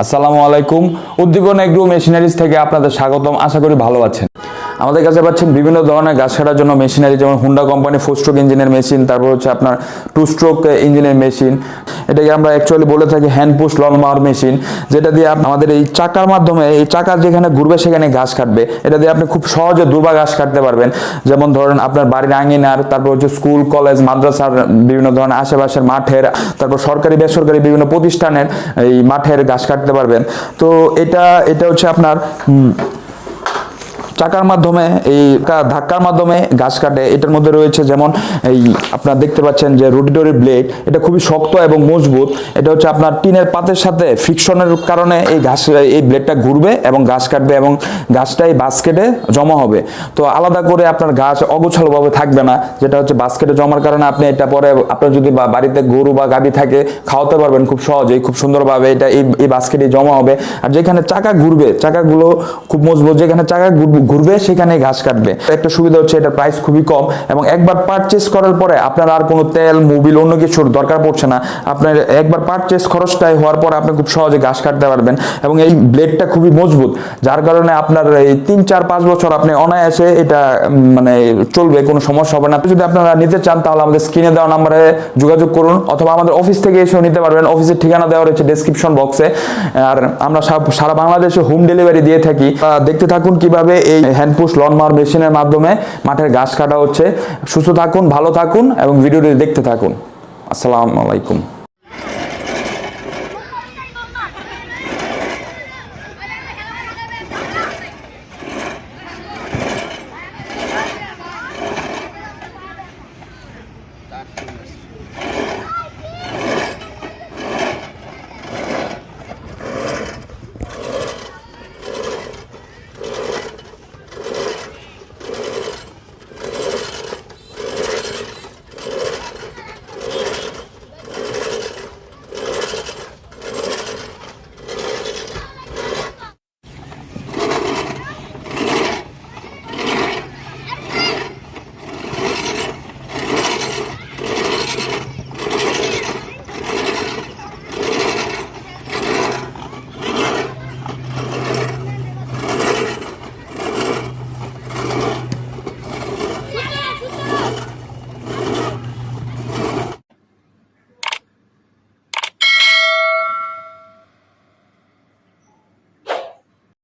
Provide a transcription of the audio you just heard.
আসসালামু আলাইকুম। উদ্দীপন agro machineries থেকে আপনাদের স্বাগতম। আশা করি ভালো আছেন। আমাদের কাছে পাচ্ছেন বিভিন্ন ধরনের গাছ কাটার জন্য মেশিনারি যেমন হুন্ডা কোম্পানি ফোর স্ট্রোক ইঞ্জিনের মেশিন তারপর হচ্ছে আপনার টু স্ট্রোক ইঞ্জিনের মেশিন এটাকে আমরা অ্যাকচুয়ালি বলে থাকি hand push lawn mower machine যেটা দিয়ে আমাদের এই চাকার মাধ্যমে, এই চাকা যেখানে ঘুরবে সেখানে ঘাস কাটবে। এটা দিয়ে আপনি খুব সহজে দুর্বা ঘাস কাটতে পারবেন। যেমন ধরেন আপনার বাড়ির আঙিনার, তারপর হচ্ছে স্কুল কলেজ মাদ্রাসার বিভিন্ন ধরনের আশেপাশের মাঠের, তারপর সরকারি, বেসরকারি বিভিন্ন প্রতিষ্ঠানের এই মাঠের ঘাস কাটতে পারবেন। তো এটা এটা হচ্ছে আপনার চাকার মাধ্যমে, এই ধাক্কার মাধ্যমে গাছ কাটে। এটার মধ্যে রয়েছে যেমন এই আপনার দেখতে পাচ্ছেন যে রোটিডোরি ব্লেড, এটা খুবই শক্ত এবং মজবুত। এটা হচ্ছে আপনার টিনের পাতের সাথে ফ্রিকশনের কারণে এই ঘাস, এই ব্লেডটা ঘুরবে এবং গাছ কাটবে এবং গাছটাই বাস্কেটে জমা হবে। তো আলাদা করে আপনার গাছ অগোছালোভাবে থাকবে না, যেটা হচ্ছে বাস্কেটে জমার কারণে আপনি এটা পরে আপনার যদি বাড়িতে গরু বা গাভি থাকে, খাওয়াতে পারবেন খুব সহজেই, খুব সুন্দরভাবে এটা এই এই বাস্কেটে জমা হবে। আর যেখানে চাকা ঘুরবে, চাকাগুলো খুব মজবুত, যেখানে চাকা ঘুরবে- সেখানে ঘাস কাটবে। একটা সুবিধা হচ্ছে এটা প্রাইস খুবই কম এবং একবার পারচেস করার পরে আপনার আর কোনো তেল মোবিল অন্য কিছুর দরকার পড়ছে না। আপনার একবার পারচেস খরচটাই হওয়ার পর আপনি খুব সহজে ঘাস কাটতে পারবেন এবং এই ব্লেডটা খুবই মজবুত, যার কারণে আপনার এই তিন, চার, পাঁচ বছর আপনি অনায়াসে এটা মানে চলবে, কোনো সমস্যা হবে না। যদি আপনারা নিতে চান, তাহলে আমাদের স্ক্রিনে দেওয়া নাম্বারে যোগাযোগ করুন অথবা আমাদের অফিস থেকে এসেও নিতে পারবেন। অফিসের ঠিকানা দেওয়া রয়েছে ডেসক্রিপশন বক্সে আর আমরা সারা বাংলাদেশে হোম ডেলিভারি দিয়ে থাকি। দেখতে থাকুন কীভাবে এই হ্যান্ডপুশ লন মার মেশিনের মাধ্যমে মাঠের ঘাস কাটা হচ্ছে। সুস্থ থাকুন, ভালো থাকুন এবং ভিডিওটি দেখতে থাকুন। আসসালামু আলাইকুম।